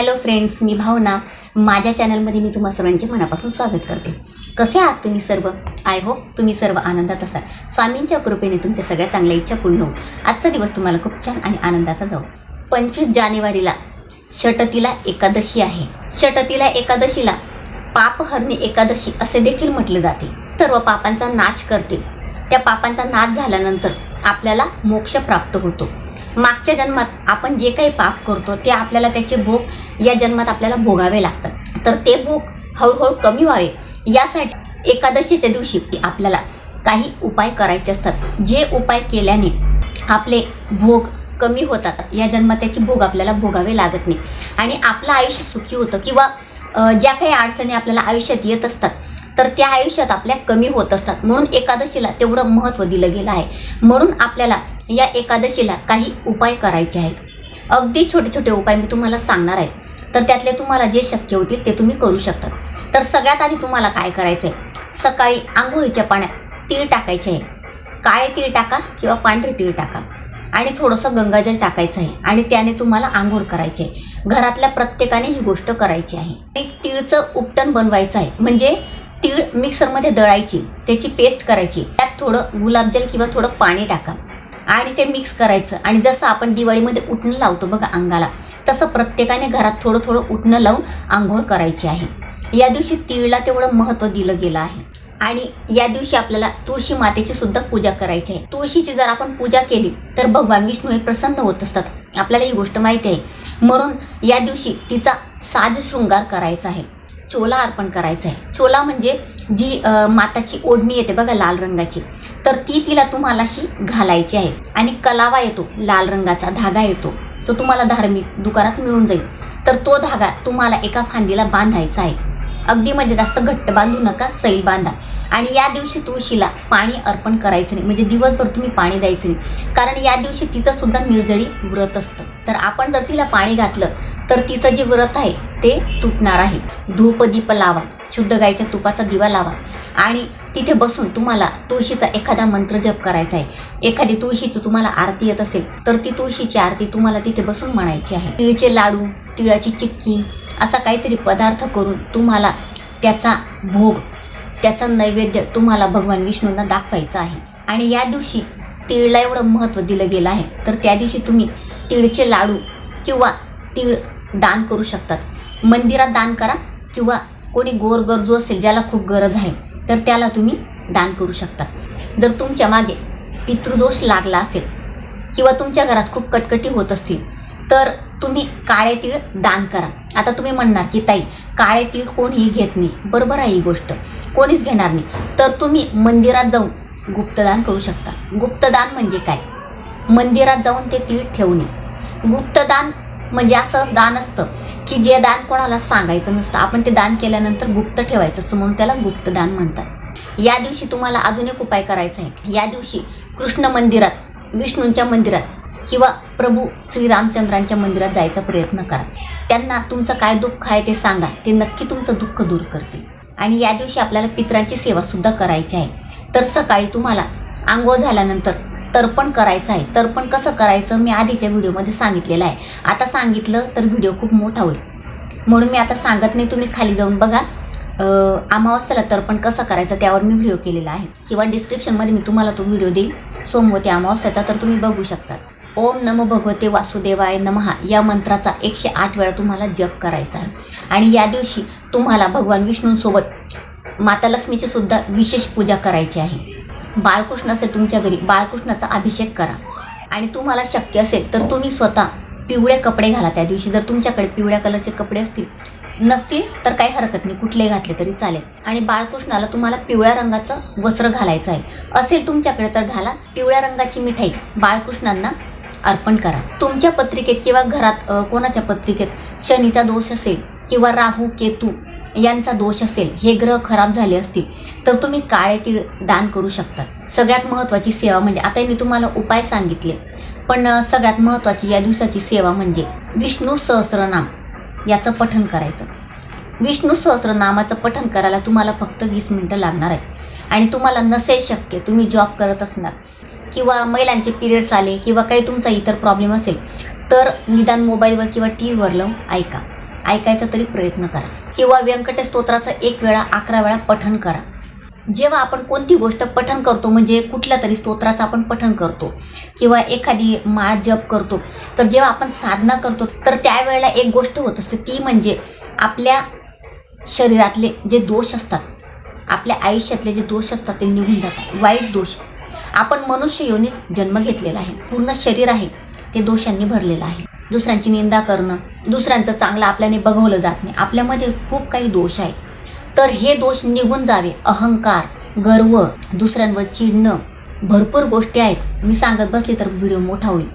Hello friends मी भावना. माझ्या चॅनलमध्ये मी तुम्हा सर्वांचे मनापासून स्वागत करते. कसे आहात तुम्ही सर्व? आय होप तुम्ही सर्व आनंदात असाल. स्वामींच्या कृपेने तुमच्या सगळ्या चांगल्या इच्छा पूर्ण होऊ आजचा दिवस तुम्हाला खूप छान आणि आनंदाचा जाऊ पंचवीस जानेवारीला षटतीला एकादशी आहे. षटतीला एकादशीला पापहरणी एकादशी असे देखील म्हटले जाते. सर्व पापांचा नाश करते त्या पापांचा नाश झाल्यानंतर आपल्याला मोक्ष प्राप्त होतो. मागच्या जन्मात आपण जे काही पाप करतो ते आपल्याला त्याचे भोग या जन्मात आपल्याला भोगावे लागतात. तर ते भोग हळूहळू कमी व्हावे. यासाठी एकादशीच्या दिवशी आपल्याला काही उपाय करायचे असतात. जे उपाय केल्याने आपले भोग कमी होतात. या जन्मात त्याचे भोग आपल्याला भोगावे लागत नाही. आणि आपलं आयुष्य सुखी होतं किंवा ज्या काही अडचणी आपल्याला आयुष्यात येत असतात तर त्या आयुष्यात आपल्या कमी होत असतात. म्हणून एकादशीला तेवढं महत्त्व दिलं गेलं आहे. म्हणून आपल्याला या एकादशीला काही उपाय करायचे आहेत. अगदी छोटे छोटे उपाय मी तुम्हाला सांगणार आहेत तर त्यातले तुम्हाला जे शक्य होतील ते तुम्ही करू शकता. तर सगळ्यात आधी तुम्हाला काय करायचं आहे सकाळी आंघोळीच्या पाण्यात तीळ टाकायचे आहे. काळे तीळ टाका किंवा पांढरे तीळ टाका. आणि थोडंसं गंगाजल टाकायचं आहे. आणि त्याने तुम्हाला आंघोळ करायची आहे. घरातल्या प्रत्येकाने ही गोष्ट करायची आहे. आणि तीळचं उपटण बनवायचं आहे. म्हणजे तीळ मिक्सरमध्ये दळायची त्याची पेस्ट करायची. त्यात थोडं गुलाबजल किंवा थोडं पाणी टाका. आणि ते मिक्स करायचं. आणि जसं आपण दिवाळीमध्ये उठणं लावतो बघा अंगाला तसं प्रत्येकाने घरात थोडं थोडं उठणं लावून आंघोळ करायची आहे. या दिवशी तिळला तेवढं महत्त्व दिलं गेलं आहे. आणि या दिवशी आपल्याला तुळशी मातेची सुद्धा पूजा करायची आहे. तुळशीची जर आपण पूजा केली तर भगवान विष्णू हे प्रसन्न होत असतात आपल्याला ही गोष्ट माहिती आहे. म्हणून या दिवशी तिचा साज शृंगार करायचा आहे. चोला अर्पण करायचा आहे. चोला म्हणजे जी माताची ओढणी येते बघा लाल रंगाची तर ती तिला तुम्हाला अशी घालायची आहे. आणि कलावा येतो लाल रंगाचा धागा येतो. तो तुम्हाला धार्मिक दुकानात मिळून जाईल. तर तो धागा तुम्हाला एका फांदीला बांधायचा आहे. अगदी म्हणजे जास्त घट्ट बांधू नका सैल बांधा. आणि या दिवशी तुळशीला पाणी अर्पण करायचं नाही. म्हणजे दिवसभर तुम्ही पाणी द्यायचं नाही. कारण या दिवशी तिचं सुद्धा निर्जळी व्रत असतं. तर आपण जर तिला पाणी घातलं तर तिचं जे व्रत आहे ते तुटणार आहे. धूप दीप लावा. शुद्ध गाईच्या तुपाचा दिवा लावा. आणि तिथे बसून तुम्हाला तुळशीचा एखादा मंत्र जप करायचा आहे. एखादी तुळशीचं तुम्हाला आरती येत असेल तर ती तुळशीची आरती तुम्हाला तिथे बसून म्हणायची आहे. तिळचे लाडू तिळाची चिक्की असा काहीतरी पदार्थ करून तुम्हाला त्याचा भोग त्याचा नैवेद्य तुम्हाला भगवान विष्णूंना दाखवायचा आहे. आणि या दिवशी तिळला एवढं महत्त्व दिलं गेलं आहे तर त्या दिवशी तुम्ही तिळचे लाडू किंवा तिळ दान करू शकतात. मंदिरात दान करा किंवा कोणी गोरगरजू असेल ज्याला खूप गरज आहे तर त्याला तुम्ही दान करू शकता. जर तुमच्या मागे पितृदोष लागला असेल किंवा तुमच्या घरात खूप कटकटी होत असतील तर तुम्ही काळे तीळ दान करा. आता तुम्ही म्हणणार की ताई काळे तीळ कोणीही घेत नाही. बरोबर आहे ही गोष्ट. कोणीच घेणार नाही. तर तुम्ही मंदिरात जाऊन गुप्तदान करू शकता. गुप्तदान म्हणजे काय? मंदिरात जाऊन ते तीळ ठेवणे. गुप्तदान म्हणजे असं दान असतं की जे दान कोणाला सांगायचं नसतं. आपण ते दान केल्यानंतर गुप्त ठेवायचं असं म्हणून त्याला गुप्त दान म्हणतात. या दिवशी तुम्हाला अजून एक उपाय करायचा आहे. या दिवशी कृष्ण मंदिरात विष्णूंच्या मंदिरात किंवा प्रभू श्रीरामचंद्रांच्या मंदिरात जायचा प्रयत्न करा. त्यांना तुमचं काय दुःख आहे ते सांगा. ते नक्की तुमचं दुःख दूर करतील. आणि या दिवशी आपल्याला पित्रांची सेवासुद्धा करायची आहे. तर सकाळी तुम्हाला आंघोळ झाल्यानंतर तर्पण करायचं आहे. तर्पण कसं करायचं मी आधीच्या व्हिडिओमध्ये सांगितलेलं आहे. आता सांगितलं तर व्हिडिओ खूप मोठा होईल. म्हणून मी आता सांगत नाही तुम्ही खाली जाऊन बघा. अमावास्याला अमावस्याला तर्पण कसं करायचं त्यावर मी व्हिडिओ केलेला आहे. किंवा डिस्क्रिप्शनमध्ये मी तुम्हाला तो व्हिडिओ देईल. सोमवती अमावस्याचा तर तुम्ही बघू शकता. ओम नमो भगवते वासुदेवाय नमहा या मंत्राचा एकशे आठ वेळा तुम्हाला जप करायचा आहे. आणि या दिवशी तुम्हाला भगवान विष्णूंसोबत माता लक्ष्मीची सुद्धा विशेष पूजा करायची आहे. बाळकृष्ण असेल तुमच्या घरी बाळकृष्णाचा अभिषेक करा. आणि तुम्हाला शक्य असेल तर तुम्ही स्वतः पिवळे कपडे घाला त्या दिवशी. जर तुमच्याकडे पिवळ्या कलरचे कपडे असतील नसतील तर काही हरकत नाही. कुठले घातले तरी चालेल. आणि बाळकृष्णाला तुम्हाला पिवळ्या रंगाचं वस्त्र घालायचं आहे. असेल तुमच्याकडे तर घाला. पिवळ्या रंगाची मिठाई बाळकृष्णांना अर्पण करा. तुमच्या पत्रिकेत किंवा घरात कोणाच्या पत्रिकेत शनीचा दोष असेल किंवा राहू केतू यांचा दोष असेल हे ग्रह खराब झाले असतील तर तुम्ही काळे तीळ दान करू शकता. सगळ्यात महत्त्वाची सेवा म्हणजे आता मी तुम्हाला उपाय सांगितले पण सगळ्यात महत्त्वाची या दिवसाची सेवा म्हणजे विष्णू सहस्रनाम याचं पठण करायचं. विष्णू सहस्रनामाचं पठण करायला तुम्हाला फक्त वीस मिनटं लागणार आहे आणि तुम्हाला नसेल शक्य तुम्ही जॉब करत असणार किंवा महिलांचे पिरियड्स आले किंवा काही तुमचा इतर प्रॉब्लेम असेल तर निदान मोबाईलवर किंवा टी व्हीवर लावून ऐका. ऐकायचा तरी प्रयत्न करा. किंवा व्यंकट स्तोत्राचं एक वेळा अकरा वेळा पठण करा. जेव्हा आपण कोणती गोष्ट पठण करतो म्हणजे कुठल्या तरी स्तोत्राचं आपण पठण करतो किंवा एखादी माळ जप करतो तर जेव्हा आपण साधना करतो तर त्यावेळेला एक गोष्ट होत असते ती म्हणजे आपल्या शरीरातले जे दोष असतात आपल्या आयुष्यातले जे दोष असतात ते निघून जातात. वाईट दोष. आपण मनुष्य योनीत जन्म घेतलेला आहे. पूर्ण शरीर आहे ते दोषांनी भरलेलं आहे. दुसऱ्यांची निंदा करणं दुसऱ्यांचं चांगलं आपल्याने बघवलं जात नाही. आपल्यामध्ये खूप काही दोष आहे तर हे दोष निघून जावे. अहंकार गर्व दुसऱ्यांवर चिडणं भरपूर गोष्टी आहेत. मी सांगत बसली तर व्हिडिओ मोठा होईल.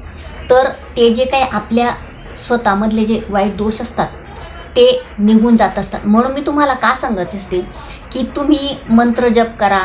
तर ते जे काही आपल्या स्वतःमधले जे वाईट दोष असतात ते निघून जात असतात. म्हणून मी तुम्हाला का सांगत असते की तुम्ही मंत्र जप करा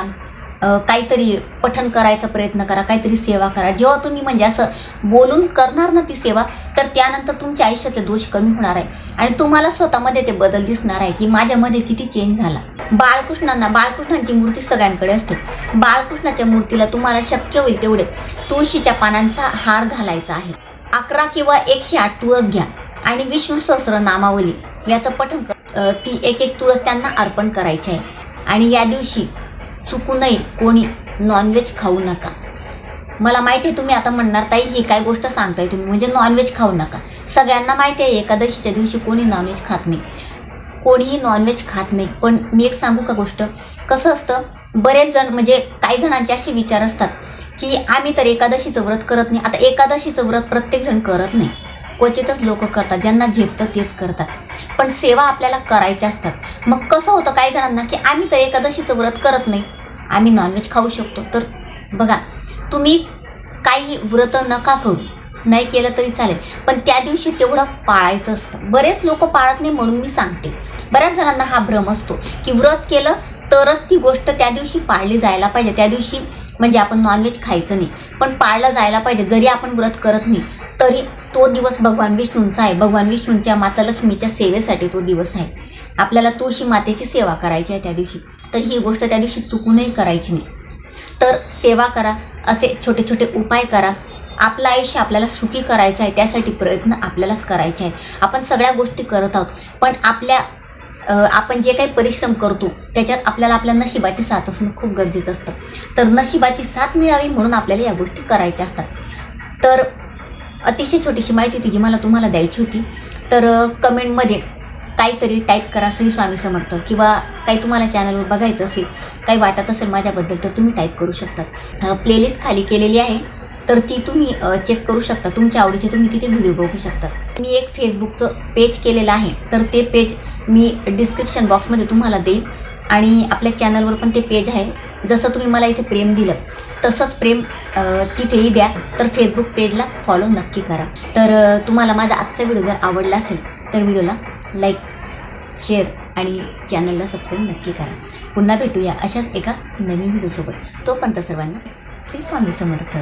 काहीतरी पठण करायचा प्रयत्न करा काहीतरी सेवा करा. जेव्हा तुम्ही म्हणजे असं बोलून करणार ना ती सेवा तर त्यानंतर तुमच्या आयुष्यातले दोष कमी होणार आहे. आणि तुम्हाला स्वतःमध्ये ते बदल दिसणार आहे की माझ्यामध्ये किती चेंज झाला. बाळकृष्णांना बाळकृष्णांची मूर्ती सगळ्यांकडे असते. बाळकृष्णाच्या मूर्तीला तुम्हाला शक्य होईल तेवढे तुळशीच्या पानांचा हार घालायचा आहे. अकरा किंवा एकशे आठ तुळस घ्या. आणि विष्णू सहस्र नामावली याचं पठण ती एक एक तुळस त्यांना अर्पण करायची आहे. आणि या दिवशी चुकूनही कोणी नॉनव्हेज खाऊ नका. मला माहिती आहे तुम्ही आता म्हणणार ताई ही काय गोष्ट सांगताय तुम्ही? म्हणजे नॉनव्हेज खाऊ नका. सगळ्यांना माहिती आहे एकादशीच्या दिवशी कोणी नॉनव्हेज खात नाही. कोणीही नॉनव्हेज खात नाही. पण मी एक सांगू का गोष्ट? कसं असतं बरेच जण म्हणजे काही जणांचे असे विचार असतात की आम्ही तर एकादशीचं व्रत करत नाही. आता एकादशीचं व्रत प्रत्येकजण करत नाही. क्वचितच लोक करतात ज्यांना झेपतं तेच करतात. पण सेवा आपल्याला करायच्या असतात. मग कसं होतं काही जणांना की आम्ही तर एकादशीचं व्रत करत नाही. आम्ही नॉनव्हेज खाऊ शकतो. तर बघा तुम्ही काही व्रत नका करू. नाही केलं तरी चालेल. पण त्या दिवशी तेवढं पाळायचं असतं. बरेच लोक पाळत नाही म्हणून मी सांगते. बऱ्याच जणांना हा भ्रम असतो की व्रत केलं तरच ती गोष्ट त्या दिवशी पाळली जायला पाहिजे. त्या दिवशी म्हणजे आपण नॉनव्हेज खायचं नाही. पण पाळलं जायला पाहिजे. जरी आपण व्रत करत नाही तरी तो दिवस भगवान विष्णूंचा आहे. भगवान विष्णूंच्या माता लक्ष्मीच्या सेवेसाठी तो दिवस आहे. आपल्याला तुळशी मातेची सेवा करायची आहे त्या दिवशी. तर ही गोष्ट त्या दिवशी चुकूनही करायची नाही. तर सेवा करा असे छोटे छोटे उपाय करा. आपलं आयुष्य आपल्याला सुखी करायचं आहे त्यासाठी प्रयत्न आपल्यालाच करायचे आहेत. आपण सगळ्या गोष्टी करत आहोत पण आपल्या आपण जे काही परिश्रम करतो त्याच्यात आपल्याला आपल्या नशिबाची साथ असणं खूप गरजेचं असतं. तर नशिबाची साथ मिळावी म्हणून आपल्याला या गोष्टी करायच्या असतात. तर अतिशय छोटीशी माहिती ती जी मला तुम्हाला द्यायची होती. तर कमेंटमध्ये काहीतरी टाईप करा श्री स्वामी समर्थ किंवा काही तुम्हाला चॅनलवर बघायचं असेल काही वाटत असेल माझ्याबद्दल तर तुम्ही टाईप करू शकता. प्लेलिस्ट खाली केलेली आहे. तर ती तुम्ही चेक करू शकता. तुमच्या आवडीचे तुम्ही तिथे व्हिडिओ बघू शकता. मी एक फेसबुकचं पेज केलेलं आहे. तर ते पेज मी डिस्क्रिप्शन बॉक्समध्ये तुम्हाला देईल आणि आपल्या चॅनलवर पण ते पेज आहे. जसं तुम्ही मला इथे प्रेम दिलं तसंच प्रेम तिथेही द्या. तर फेसबुक पेजला फॉलो नक्की करा. तर तुम्हाला माझा आजचा व्हिडिओ जर आवडला असेल तर व्हिडिओला लाईक शेअर आणि चॅनलला सबस्क्राईब नक्की करा. पुन्हा भेटूया अशाच एका नवीन व्हिडिओसोबत तोपर्यंत सर्वांना श्री स्वामी समर्थ.